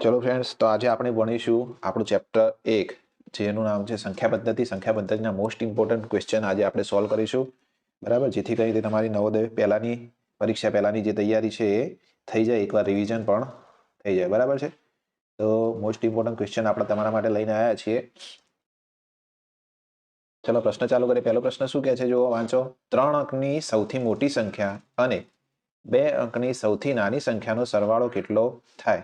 ચલો ફ્રેન્ડ્સ તો આજે આપણે ભણીશું આપણું ચેપ્ટર એક, જેનું નામ છે સંખ્યા પદ્ધતિ. સંખ્યા પદ્ધતિના મોસ્ટ ઇમ્પોર્ટન્ટ ક્વેશ્ચન આજે આપણે સોલ્વ કરીશું. બરાબર? જેથી કરીને તમારી નવોદય પહેલાની પરીક્ષા, પહેલાંની જે તૈયારી છે એ થઈ જાય. એકવાર રિવિઝન પણ થઈ જાય. બરાબર છે? તો મોસ્ટ ઇમ્પોર્ટન્ટ ક્વેશ્ચન આપણે તમારા માટે લઈને આવ્યા છીએ. ચલો, પ્રશ્ન ચાલુ કરીએ. પહેલો પ્રશ્ન શું કહે છે? જો વાંચો. ત્રણ અંકની સૌથી મોટી સંખ્યા અને બે અંકની સૌથી નાની સંખ્યાનો સરવાળો કેટલો થાય?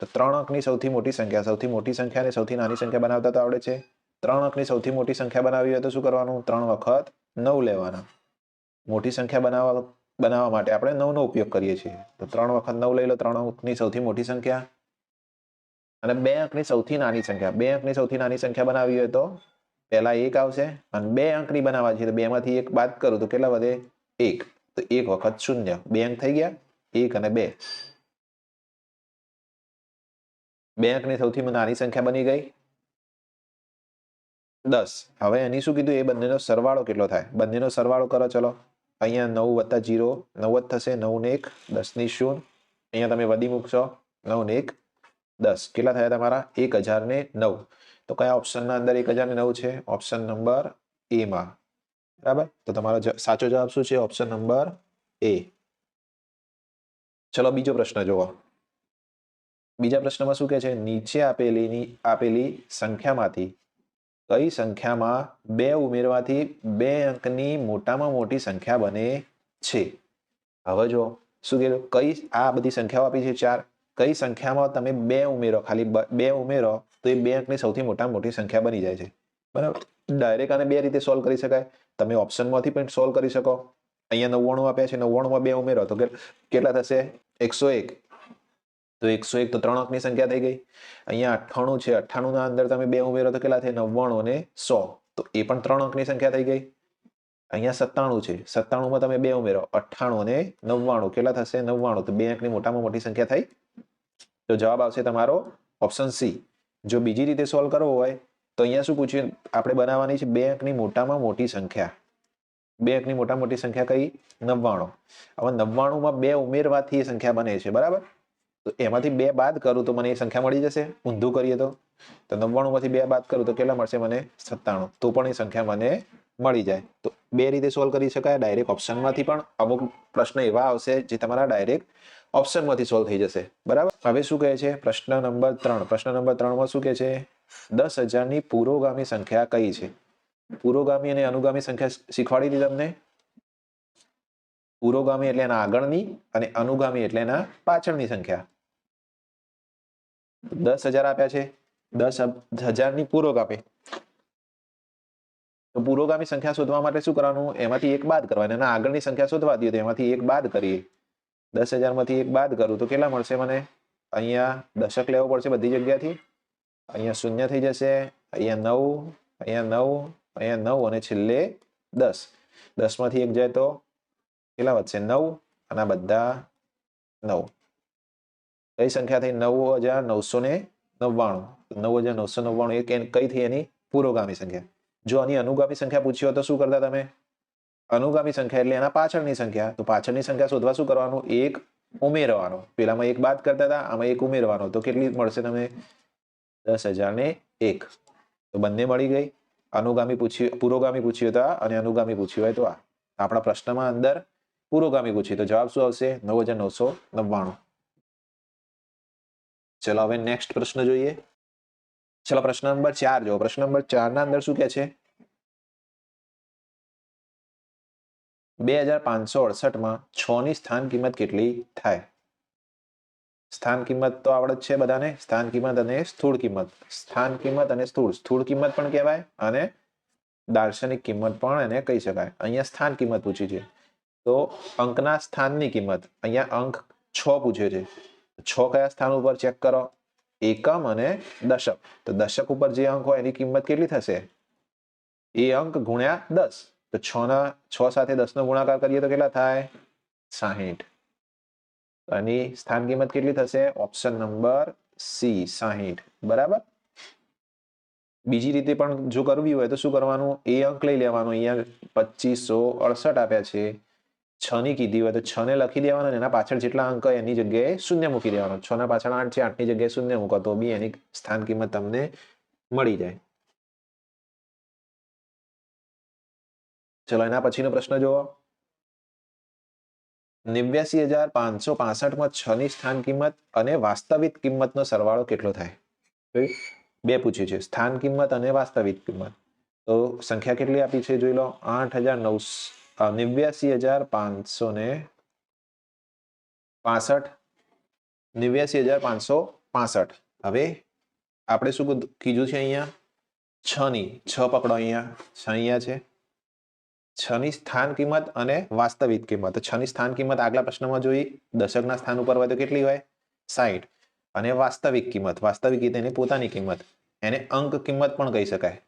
તો ત્રણ અંકની સૌથી મોટી સંખ્યા, સૌથી મોટી સંખ્યા અને સૌથી નાની સંખ્યા બનાવતા તો આવડે છે? ત્રણ અંકની સૌથી મોટી સંખ્યા બનાવી હોય તો શું કરવાનું? ત્રણ વખત નવ લેવાના. મોટી સંખ્યા બનાવવા બનાવવા માટે આપણે નવનો ઉપયોગ કરીએ છીએ. તો ત્રણ વખત નવ લઈ લો, ત્રણ અંકની સૌથી મોટી સંખ્યા. અને બે અંકની સૌથી નાની સંખ્યા, બે અંકની સૌથી નાની સંખ્યા બનાવી હોય તો પહેલા એક આવશે અને બે અંકની બનાવવા છે તો બે માંથી એક બાદ કરું તો કેટલા વધે? એક. તો એક વખત શૂન્ય. બે અંક થઈ ગયા. એક અને બે. બે અંકની સૌથી નાની સંખ્યા બની ગઈ? દસ. હવે એની શું કીધું? એ બંનેનો સરવાળો કેટલો થાય? બંનેનો સરવાળો કરો, ચલો. અહીંયા નવ વત્તા જીરો, નવ જ થશે નવ ને એક દસની શૂન્ય અહીંયા તમે વધી મૂકશો, નવ ને એક, દસ. કેટલા થયા તમારા? એક હજાર ને નવ. તો કયા ઓપ્શનના અંદર એક હજાર ને નવ છે? ઓપ્શન નંબર એ માં. બરાબર? તો તમારો સાચો જવાબ શું છે? Option number A. ચલો, બીજો પ્રશ્ન જુઓ. બીજા પ્રશ્નમાં શું કહે છે? નીચે આપેલીની, આપેલી સંખ્યામાંથી, કઈ સંખ્યામાં બે ઉમેરવાથી બે અંકની મોટામાં મોટી સંખ્યા બને છે? હવે જો શું કીધું? કઈ આ બધી સંખ્યાઓ આપી છે ચાર? કઈ સંખ્યામાં તમે બે ઉમેરો, ખાલી બે ઉમેરો, તો એ બે અંકની સૌથી મોટામાં મોટી સંખ્યા બની જાય છે. બરાબર? ડાયરેક્ટ આને બે રીતે સોલ્વ કરી શકાય. તમે ઓપ્શનમાંથી પણ સોલ્વ કરી શકો. અહીંયા નવ્વાણું આપ્યા છે, નવ્વાણુંમાં બે ઉમેરો, તો કેટલા થશે? એકસો એક. તો એકસો એક તો ત્રણ અંકની સંખ્યા થઈ ગઈ. અહીંયા અઠ્ઠાણું છે. અઠ્ઠાણું ના અંદર તમે બે ઉમેરો તો કેટલા થાય? નવ્વાણું અને સો. તો એ પણ ત્રણ અંકની સંખ્યા થઈ ગઈ. અહીંયા સત્તાણું છે. સત્તાણુંમાં તમે બે ઉમેરો. અઠ્ઠાણું અને નવ્વાણું. કેટલા થશે? નવ્વાણું. તો બે અંકની મોટામાં મોટી સંખ્યા થઈ. તો જવાબ આવશે તમારો ઓપ્શન સી. જો બીજી રીતે સોલ્વ કરવો હોય, તો અહીંયા શું પૂછ્યું? આપણે બનાવવાની છે બે અંકની મોટામાં મોટી સંખ્યા. બે અંકની મોટા મોટી સંખ્યા કઈ? નવ્વાણું. હવે નવ્વાણું માં બે ઉમેરવાથી એ સંખ્યા બને છે. બરાબર? તો એમાંથી બે બાદ કરું તો મને એ સંખ્યા મળી જશે? ઊંધું કરીએ તો? તો નવ્વાણું માંથી બે બાદ કરું તો કેટલા મળશે મને? સત્તાણું. તો પણ એ સંખ્યા મને મળી જાય. તો બે રીતે સોલ્વ કરી શકાય. ડાયરેક્ટ ઓપ્શનમાંથી પણ અમુક પ્રશ્ન એવા આવશે જે તમારા ડાયરેક્ટ ઓપ્શનમાંથી સોલ્વ થઈ જશે. બરાબર? હવે શું કહે છે? પ્રશ્ન નંબર ત્રણ. પ્રશ્ન નંબર ત્રણમાં શું કહે છે? દસ હજારની પુરોગામી સંખ્યા કઈ છે? પુરોગામી અને અનુગામી સંખ્યા શીખવાડી હતી તમને? પુરોગામી એટલે એના આગળની અને અનુગામી એટલે એના પાછળની સંખ્યા. દસ હજાર આપ્યા છે. દસ હજારની પુરોગામી તો પુરોગામી સંખ્યા શોધવા માટે શું કરવાનું? એમાંથી એક બાદ કરવાની. અને આગળની સંખ્યા શોધવા દઈએ તો એમાંથી એક બાદ કરીએ. દસ હજારમાંથી એક બાદ કરું તો કેટલા મળશે મને? અહીંયા દશક લેવો પડશે બધી જગ્યાથી. અહીંયા શૂન્ય થઈ જશે. અહીંયા નવ અહીંયા નવ અહીંયા નવ અને છેલ્લે દસ. દસમાંથી એક જાય તો કેટલા વધશે નવ અને બધા નવ કઈ સંખ્યા થઈ નવ હજાર નવસો ને નવ્વાણું નવ હજાર નવસો નવ્વાણું એ કે- કઈ થઈ એની પુરોગામી સંખ્યા જો આની અનુગામી સંખ્યા પૂછી હોય તો શું કરતા તમે અનુગામી સંખ્યા એટલે એના પાછળની સંખ્યા તો પાછળની સંખ્યા શોધવા શું કરવાનું એક ઉમેરવાનો પેલામાં એક બાદ કરતા હતા આમાં એક ઉમેરવાનો તો કેટલી મળશે તમે દસ હજાર ને એક તો બંને મળી ગઈ અનુગામી પૂછ્યું પુરોગામી પૂછ્યું હતા અને અનુગામી પૂછ્યું હોય તો આ આપણા પ્રશ્નમાં અંદર. પુરોગામી પૂછી તો જવાબ શું આવશે? નવ હજાર નવસો નવ્વાણું. ચલો હવે નેક્સ્ટ પ્રશ્ન જોઈએ. ચલો પ્રશ્ન નંબર ચાર જો પ્રશ્ન નંબર ચાર ના અંદર શું કે છે? બે હજાર પાંચસો અડસઠમાં છ ની સ્થાન કિંમત કેટલી થાય? સ્થાન કિંમત તો આવડે જ છે બધાને. સ્થાન કિંમત અને સ્થૂળ કિંમત. સ્થાન કિંમત અને સ્થૂળ. સ્થૂળ કિંમત પણ કહેવાય અને દાર્શનિક કિંમત પણ એને કહી શકાય. અહીંયા સ્થાન કિંમત પૂછી છે. તો અંકના સ્થાનની કિંમત, અહીંયા અંક છ પૂછ્યો છે. છ કયા સ્થાન ઉપર ચેક કરો? એકમ અને દશક. તો દશક ઉપર જે અંક હોય એની કિંમત કેટલી થશે? એ અંક ગુણ્યા દસ. તો છ ના, છ સાથે દસ નો ગુણાકાર કરીએ તો કેટલા થાય? સાહીઠ. એની સ્થાન કિંમત કેટલી થશે? ઓપ્શન નંબર સી, સાહીઠ. બરાબર? બીજી રીતે પણ જો કરવી હોય તો શું કરવાનું? એ અંક લઈ લેવાનો. અહીંયા પચીસો અડસઠ આપ્યા છે. છ ની કીધી હોય તો છ ને લખી દેવાનો એના પાછળ જેટલા અંક એની જગ્યાએ શૂન્ય મૂકી દેવાનો. છ ના પાછળ આઠ છે આઠની જગ્યાએ શૂન્ય મૂકો તો બી એની સ્થાન કિંમત તમને મળી જાય. ચલો એના પછીનો પ્રશ્ન જુઓ. નેવ્યાસી હજાર પાંચસો પાસઠમાં છ ની સ્થાન કિંમત અને વાસ્તવિક કિંમતનો સરવાળો કેટલો થાય? બે પૂછ્યું છે. સ્થાન કિંમત અને વાસ્તવિક કિંમત. તો સંખ્યા કેટલી આપી છે જોઈ લો? આઠ હજાર નવસો નેવ્યાસી હજાર પાંચસો ને પાસઠ નેવ્યાસી હજાર પાંચસો પાસઠ હવે આપણે શું કીધું- છે અહીંયા છ ની છ પકડો અહીંયા છ અહીંયા છે છ ની સ્થાન કિંમત અને વાસ્તવિક કિંમત છની સ્થાન કિંમત આગલા પ્રશ્નમાં જોઈ દશકના સ્થાન ઉપર હોય તો કેટલી હોય સાઈઠ અને વાસ્તવિક કિંમત વાસ્તવિક રીતે એની પોતાની કિંમત એને અંક કિંમત પણ કહી શકાય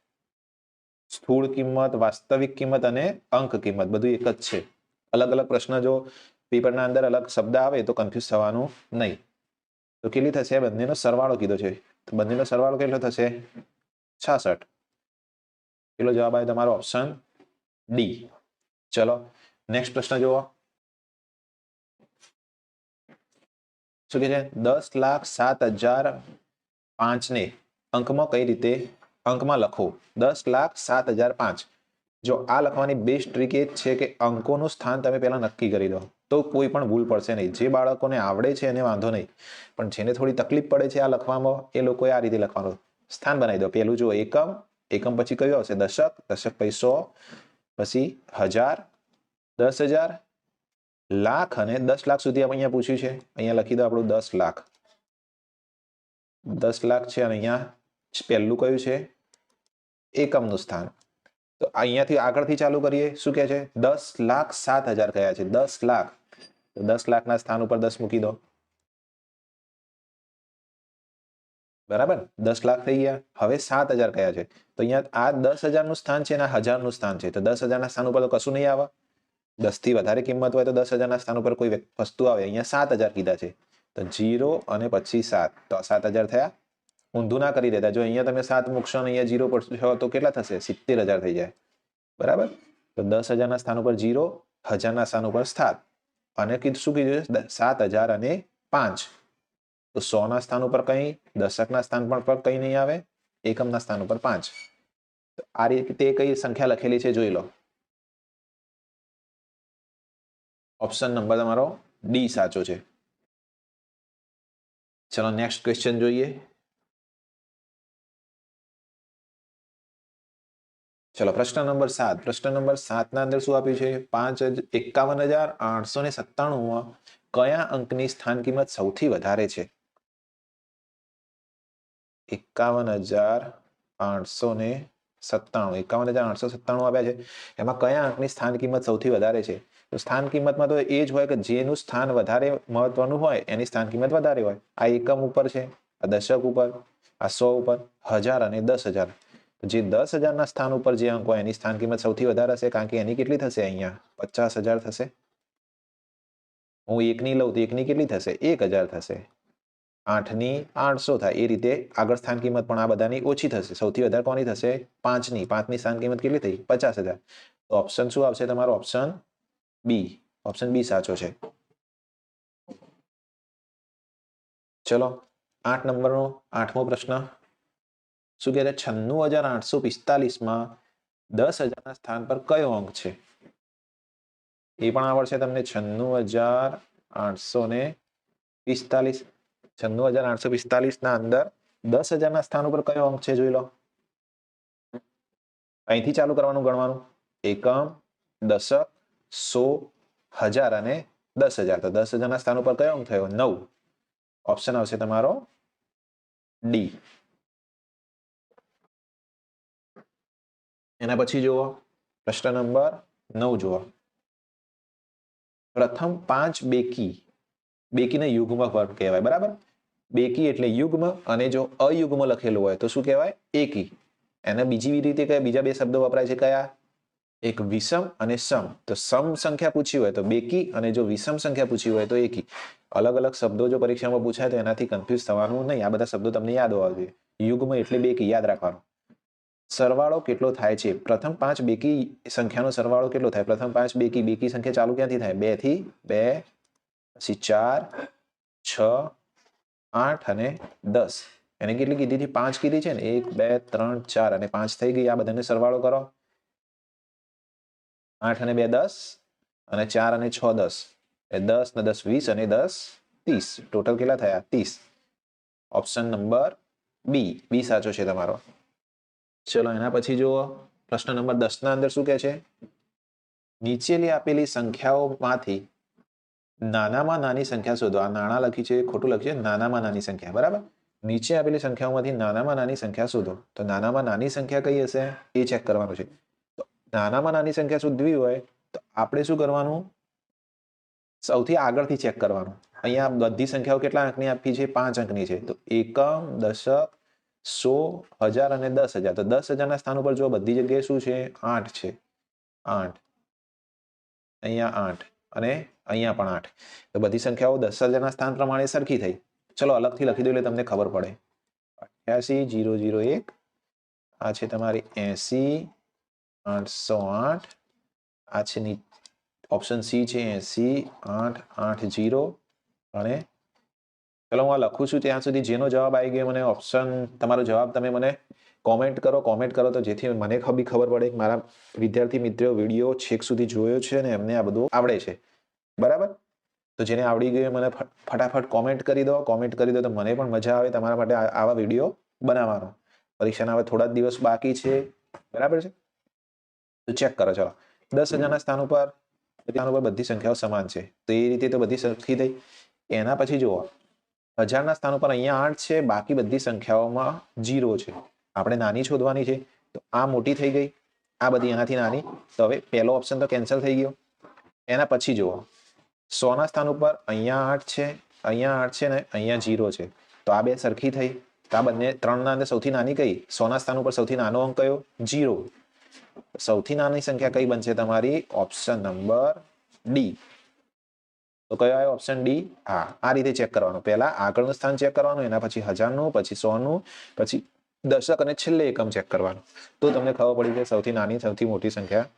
સ્થૂળ કિંમત, વાસ્તવિક કિંમત અને અંક કિંમત, બધું એક જ છે. અલગ અલગ પ્રશ્ન જો પેપરના અંદર અલગ શબ્દ આવે તો કન્ફ્યુઝ થવાનું નહીં. તો કેટલી થશે? બંનેનો સરવાળો કીધો છે. તો બંનેનો સરવાળો કેટલો થશે? છાસઠ. કેટલો જવાબ આવે તમારો ઓપ્શન ડી ચલો નેક્સ્ટ પ્રશ્ન જુઓ. શું કે છે? દસ લાખ સાત હજાર પાંચને અંકમાં કઈ રીતે અંકમાં લખો. દસ લાખ સાત હજાર પાંચ. જો આ લખવાની બેસ્ટ ટ્રીક એ છે કે અંકોનું સ્થાન તમે પહેલા નક્કી કરી દો, તો કોઈ પણ ભૂલ પડશે નહીં. જે બાળકોને આવડે છે એને વાંધો નહીં. પણ જેને થોડી તકલીફ પડે છે આ લખવામાં, એ લોકોએ આ રીતે લખવાનું. સ્થાન બનાવી દો. પહેલું જો એકમ. એકમ પછી કયું આવશે? દશક. દશક પછી સો. પછી હજાર. દસ હજાર. લાખ અને દસ લાખ સુધી અહીંયા પૂછ્યું છે. અહીંયા લખી દો આપણું દસ લાખ. દસ લાખ છે અને અહીંયા પહેલું કયું છે? એકમનું સ્થાન. તો અહીંયાથી આગળથી ચાલુ કરીએ. શું કહે છે? દસ લાખ સાત હજાર કયા છે. દસ લાખ. તો દસ લાખના સ્થાન ઉપર દસ મૂકી દો. બરાબર? દસ લાખ થઈ ગયા. હવે સાત હજાર કયા છે. તો અહીંયા આ દસ હજારનું સ્થાન છે અને આ હજારનું સ્થાન છે. તો દસ હજારના સ્થાન ઉપર તો કશું નહીં આવે. દસથી વધારે કિંમત હોય તો દસ હજારના સ્થાન ઉપર કોઈ વ્યક્તિ- વસ્તુ આવે. અહીંયા સાત હજાર કીધા છે. તો જીરો અને પછી સાત. તો આ સાત હજાર થયા. ઊંધું ના કરી દેતા. જો અહીંયા તમે સાત મૂકશો અને અહીંયા જીરો પડશો તો કેટલા થશે? સિત્તેર હજાર થઈ જાય. બરાબર? તો દસ હજારના સ્થાન ઉપર જીરો હજારના સ્થાન ઉપર સાત. અને કીધું, શું કીધું સાત હજાર અને પાંચ. તો સો ના સ્થાન ઉપર કંઈ, દશકના સ્થાન પર કંઈ નહીં આવે, એકમના સ્થાન ઉપર પાંચ. આ રીતે કઈ સંખ્યા લખેલી છે, જોઈ લો. ઓપ્શન નંબર તમારો ડી સાચો છે. ચલો નેક્સ્ટ ક્વેશ્ચન જોઈએ. ચલો, પ્રશ્ન નંબર સાત. પ્રશ્ન નંબર સાત ના અંદર શું આપ્યું છે? પાંચ એકાવન હજાર આઠસો ને સત્તાણું કયા અંકની સ્થાન કિંમત સૌથી વધારે છે? એકાવન હજાર આઠસો ને સત્તાણું. એકાવન હજાર આઠસો સત્તાણું આપ્યા છે. એમાં કયા અંકની સ્થાન કિંમત સૌથી વધારે છે? તો સ્થાન કિંમતમાં તો એ જ હોય કે જેનું સ્થાન વધારે મહત્વનું હોય, એની સ્થાન કિંમત વધારે હોય. આ એકમ ઉપર છે, આ દશક ઉપર, આ સો ઉપર, હજાર અને દસ હજાર. જે દસ હજારના સ્થાન ઉપર જે અંક હોય એની સ્થાન કિંમત સૌથી વધારે હશે કારણ કે એની કેટલી થશે અહીંયા પચાસ હજાર થશે હું એકની લઉં તો એકની કેટલી થશે એક હજાર થશે આઠની આઠસો થાય એ રીતે આગળ સ્થાન કિંમત પણ આ બધાની ઓછી થશે સૌથી વધારે કોની થશે પાંચની પાંચની સ્થાન કિંમત કેટલી થઈ પચાસ હજાર તો ઓપ્શન શું આવશે તમારો? ઓપ્શન બી ઓપ્શન બી સાચો છે. ચલો, આઠ નંબરનો આઠમો પ્રશ્ન. શું કહે છન્નું હજાર આઠસો પિસ્તાલીસમાં દસ હજારના સ્થાન પર કયો અંક છે? એ પણ આવડશે તમને છન્નું હજાર આઠસો ને પિસ્તાલીસ. છન્નું હજાર આઠસો પિસ્તાલીસ ના અંદર દસ હજારના સ્થાન ઉપર કયો અંક છે જોઈ લો. અહીંથી ચાલુ કરવાનું ગણવાનું. એકમ, દશક, સો, હજાર અને દસ હજાર. તો દસ હજારના સ્થાન ઉપર કયો અંક થયો? નવ. ઓપ્શન આવશે તમારો ડી. એના પછી જુઓ, પ્રશ્ન નંબર નવ જુઓ. પ્રથમ પાંચ બેકી, બેકીને યુગ્મ વર્ગ કહેવાય, બરાબર? બેકી એટલે યુગ્મ અને જો અયુગ્મ લખેલું હોય તો શું કહેવાય? એકી. એને બીજી રીતે કયા, બીજા બે શબ્દો વપરાય છે કયા? એક વિષમ અને સમ. તો સમ સંખ્યા પૂછી હોય તો બેકી અને જો વિષમ સંખ્યા પૂછી હોય તો એકી. અલગ અલગ શબ્દો જો પરીક્ષામાં પૂછાય તો એનાથી કન્ફ્યુઝ થવાનું નહીં. આ બધા શબ્દો તમને યાદ હોવા જોઈએ. યુગ્મ એટલે બેકી, યાદ રાખવાનું. સરવાળો કેટલો થાય છે? પ્રથમ પાંચ બેકી સંખ્યાનો સરવાળો કેટલો થાય? પ્રથમ પાંચ બેકી બેકી સંખ્યા ચાલુ ક્યાંથી થાય? બેથી બે, પછી ચાર, છ, આઠ અને દસ. એને કેટલી કીધી હતી? પાંચ કીધી છે ને? એક, બે, ત્રણ, ચાર અને પાંચ થઈ ગઈ. આ બધાને સરવાળો કરો. આઠ અને બે દસ અને ચાર અને છ દસ. એ દસ ને દસ વીસ અને દસ ત્રીસ. ટોટલ કેટલા થયા? ત્રીસ. ઓપ્શન નંબર બી. બી સાચો છે તમારો. ચલો, એના પછી જુઓ. પ્રશ્ન નંબર દસ ના અંદર શું કહે છે? નીચેલી આપેલી સંખ્યાઓમાંથી નાનામાં નાની સંખ્યા શોધો. આ નાણા લખી છે, ખોટું લખ્યું છે, નાનામાં નાની સંખ્યા. બરાબર? નીચે આપેલી સંખ્યાઓમાંથી નાનામાં નાની સંખ્યા શોધો. તો નાનામાં નાની સંખ્યા કઈ હશે? એ ચેક કરવાનું છે. તો નાનામાં નાની સંખ્યા શોધવી હોય, તો આપણે શું કરવાનું? સૌથી આગળથી ચેક કરવાનું. અહીંયા બધી સંખ્યાઓ કેટલા અંકની આપી છે? પાંચ અંકની છે. તો એકમ, દશક સો હજાર અને દસ હજાર. તો દસ હજારના સ્થાન ઉપર જો બધી જગ્યાએ શું છે? આઠ છે. આઠ. અહીંયા આઠ અને અહીંયા પણ આઠ. તો બધી સંખ્યાઓ દસ હજારના સ્થાન પ્રમાણે સરખી થઈ. ચલો, અલગથી લખી દો એટલે તમને ખબર પડે. અઠ્યાસી, જીરો જીરો, એક. આ છે તમારી એસી, આઠસો આઠ. આ છે ઓપ્શન સી છે એસી, આઠ આઠ, જીરો અને ચલો હું આ લખું છું ત્યાં સુધી જેનો જવાબ આવી ગયો, મને ઓપ્શન તમારો જવાબ તમે મને કોમેન્ટ કરો કોમેન્ટ કરો તો જેથી મને બી ખબર પડે કે મારા વિદ્યાર્થી મિત્રો વીડિયો છેક સુધી જોયો છે ને એમને આ બધું આવડે છે. બરાબર? તો જેને આવડી ગયું મને ફટાફટ કોમેન્ટ કરી દો કોમેન્ટ કરી દો તો મને પણ મજા આવે તમારા માટે આવા વીડિયો બનાવવાનો. પરીક્ષાના હવે થોડા દિવસ બાકી છે. બરાબર છે? તો ચેક કરો, ચલો. દસ હજારના સ્થાન ઉપર સ્થાન ઉપર બધી સંખ્યાઓ સમાન છે. તો એ રીતે તો બધી સરખી થઈ એના પછી જુઓ. હજારના સ્થાન ઉપર અહીંયા આઠ છે, બાકી બધી સંખ્યાઓમાં જીરો છે. આપણે નાની શોધવાની છે, તો આ મોટી થઈ ગઈ, આ બધી એનાથી નાની. તો હવે પહેલો ઓપ્શન તો કેન્સલ થઈ ગયો. એના પછી જુઓ, સોના સ્થાન ઉપર અહીંયા આઠ છે, અહીંયા આઠ છે ને અહીંયા જીરો છે. તો આ બે સરખી થઈ. તો આ બંને ત્રણના અંદર સૌથી નાની કઈ? સોના સ્થાન ઉપર સૌથી નાનો અંક કયો? જીરો. સૌથી નાની સંખ્યા કઈ બનશે તમારી? ઓપ્શન નંબર ડી તો કયો આવ્યો? ઓપ્શન ડી હા, આ રીતે ચેક કરવાનું. પહેલા આગળનું સ્થાન ચેક કરવાનું, એના પછી હજારનું, પછી સોનું, પછી દશક અને છેલ્લે એકમ ચેક કરવાનું. તો તમને ખબર પડી જાય સૌથી નાની, સૌથી મોટી સંખ્યા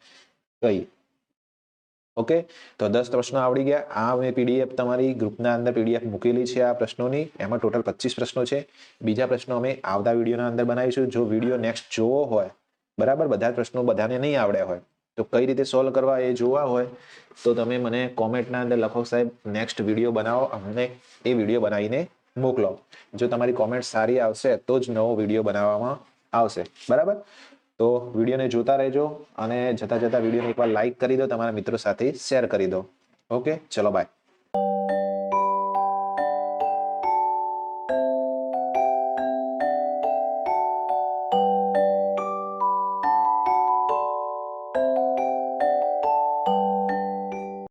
કઈ? ઓકે, તો દસ પ્રશ્નો આવડી ગયા. આ મેં પીડીએફ તમારી ગ્રુપના અંદર પીડીએફ મૂકેલી છે આ પ્રશ્નોની. એમાં ટોટલ પચીસ પ્રશ્નો છે. બીજા પ્રશ્નો અમે આવતા વિડીયોના અંદર બનાવીશું. જો વીડિયો નેક્સ્ટ જોવો હોય, બરાબર? બધા પ્રશ્નો બધાને નહીં આવડ્યા હોય તો કઈ રીતે સોલ્વ કરવા એ જોવા હોય, તો તમે મને કોમેન્ટના અંદર લખો સાહેબ નેક્સ્ટ વીડિયો બનાવો, અમને એ વીડિયો બનાવીને મોકલો. જો તમારી કોમેન્ટ સારી આવશે, તો જ નવો વીડિયો બનાવવામાં આવશે. બરાબર? તો વિડીયોને જોતા રહેજો અને જતા જતા વિડીયોને એકવાર લાઈક કરી દો, તમારા મિત્રો સાથે શેર કરી દો. ઓકે ચલો બાય